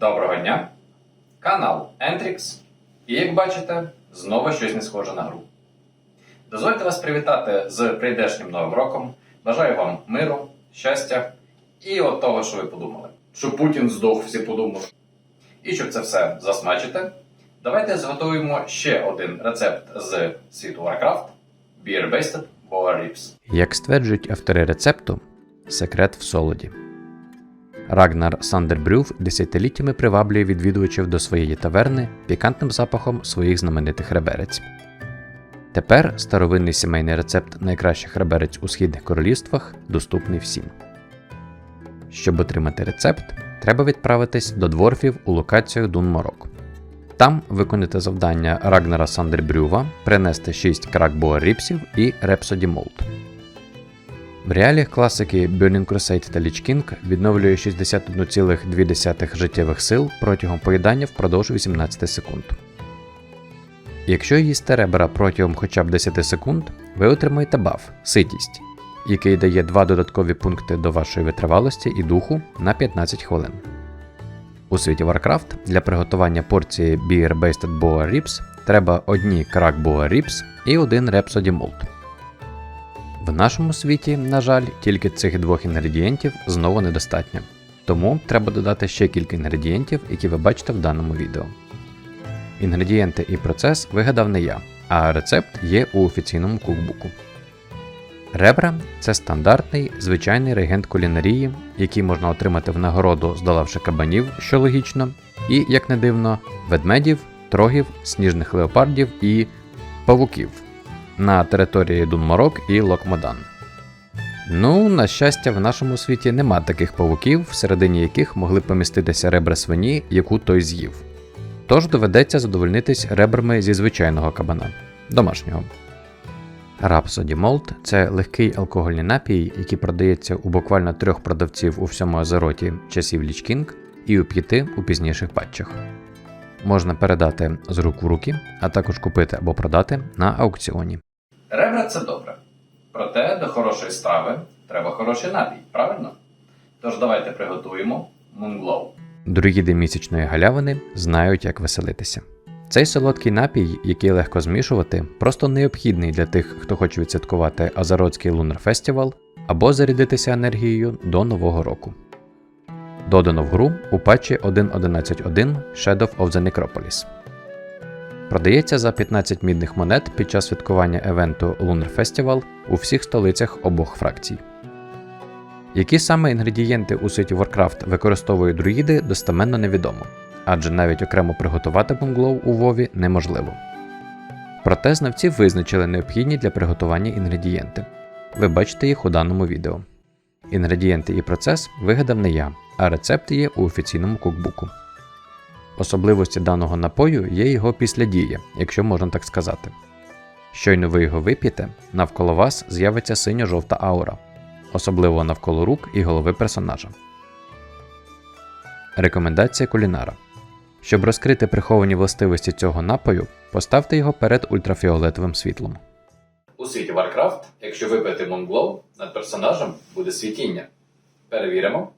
Доброго дня! Канал Entrix. І як бачите, знову щось не схоже на гру. Дозвольте вас привітати з прийдешнім новим роком. Бажаю вам миру, щастя і от того, що ви подумали. Що Путін здох, всі подумали. І щоб це все засмачити, давайте зготуємо ще один рецепт з світу Warcraft Beer Basted Boa Ribs. Як стверджують автори рецепту, секрет в солоді. Рагнар Сандербрюв десятиліттями приваблює відвідувачів до своєї таверни пікантним запахом своїх знаменитих реберець. Тепер старовинний сімейний рецепт найкращих реберець у східних королівствах доступний всім. Щоб отримати рецепт, треба відправитись до дворфів у локацію Дунморок. Там виконати завдання Рагнара Сандербрюва принести 6 кракбоа ріпсів і Репсоді Молт. В реаліях класики Burning Crusade та Lich King відновлює 61,2 життєвих сил протягом поїдання впродовж 18 секунд. Якщо їсти ребера протягом хоча б 10 секунд, ви отримаєте баф ситість, який дає 2 додаткові пункти до вашої витривалості і духу на 15 хвилин. У світі Warcraft для приготування порції Beer Basted Boa Ribs треба одні Crack Boa Ribs і один Rhapsody Malt. В нашому світі, на жаль, тільки цих двох інгредієнтів знову недостатньо. Тому треба додати ще кілька інгредієнтів, які ви бачите в даному відео. Інгредієнти і процес вигадав не я, а рецепт є у офіційному кукбуку. Ребра це стандартний звичайний реагент кулінарії, який можна отримати в нагороду, здолавши кабанів, що логічно, і, як не дивно, ведмедів, трогів, сніжних леопардів і павуків на території Дунморок і Локмодан. Ну, на щастя, в нашому світі нема таких павуків, всередині яких могли поміститися ребра свині, яку той з'їв. Тож доведеться задовольнитись ребрами зі звичайного кабана домашнього. Rhapsody Malt – це легкий алкогольний напій, який продається у буквально трьох продавців у всьому Азероті часів King і у п'яти у пізніших патчах. Можна передати з рук в руки, а також купити або продати на аукціоні. Ребра це добре. Проте до хорошої страви треба хороший напій, правильно? Тож давайте приготуємо Moonglow. Друїди місячної галявини знають, як веселитися. Цей солодкий напій, який легко змішувати, просто необхідний для тих, хто хоче відсвяткувати Азаротський лунар фестивал або зарядитися енергією до Нового року. Додано в гру у патчі 1.11.1 Shadow of the Necropolis. Продається за 15 мідних монет під час святкування евенту Lunar Festival у всіх столицях обох фракцій. Які саме інгредієнти у світі Warcraft використовують друїди, достеменно невідомо, адже навіть окремо приготувати бунглоу у Вові неможливо. Проте знавці визначили необхідні для приготування інгредієнти. Ви бачите їх у даному відео. Інгредієнти і процес вигадав не я, а рецепти є у офіційному кукбуку. Особливості даного напою є його післядія, якщо можна так сказати. Щойно ви його вип'єте, навколо вас з'явиться синьо-жовта аура, особливо навколо рук і голови персонажа. Рекомендація кулінара. Щоб розкрити приховані властивості цього напою, поставте його перед ультрафіолетовим світлом. У світі Warcraft, якщо випити Moonglow, над персонажем буде світіння. Перевіримо.